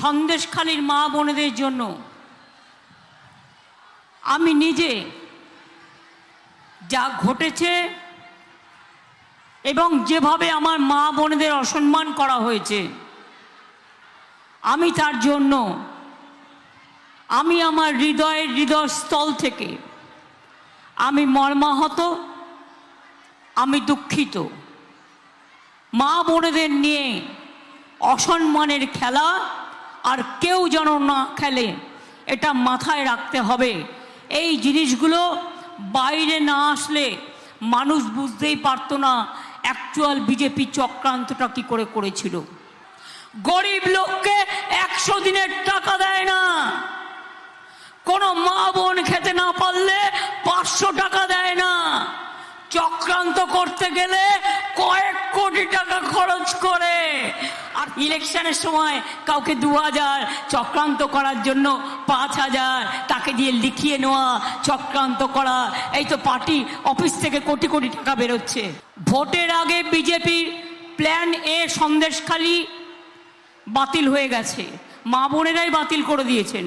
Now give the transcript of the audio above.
সন্দেশখালীর মা বোনেদের জন্য। আমি নিজে যা ঘটেছে এবং যেভাবে আমার মা বোনেদের অসম্মান করা হয়েছে, আমি তার জন্য, আমি আমার হৃদয়ের হৃদয়স্থল থেকে, আমি মর্মাহত, আমি দুঃখিত। মা বোনেদের নিয়ে অসম্মানের খেলা আর কেউ যেন না খেলে, এটা মাথায় রাখতে হবে। এই জিনিসগুলো বাইরে না আসলে মানুষ বুঝতেই পারতো না অ্যাকচুয়াল বিজেপি চক্রান্তটা কি করে করেছিল। গরিব লোককে একশো দিনের টাকা দেয় না। কোনো মা বোন খেতে না পারলে পাঁচশো টাকা দেয় না। চক্রান্ত করতে গেলে কয়েক কোটি টাকা খরচ করে। ইলেকশনের সময় কাউকে দু হাজার চক্রান্ত করার জন্য পাঁচ হাজার তাকে দিয়ে লিখিয়ে নেওয়া, চক্রান্ত করা, এই তো পার্টি অফিস থেকে কোটি কোটি টাকা বেরোচ্ছে। ভোটের আগে বিজেপির প্ল্যান এ সন্দেশখালি বাতিল হয়ে গেছে। মা বোনেরাই বাতিল করে দিয়েছেন।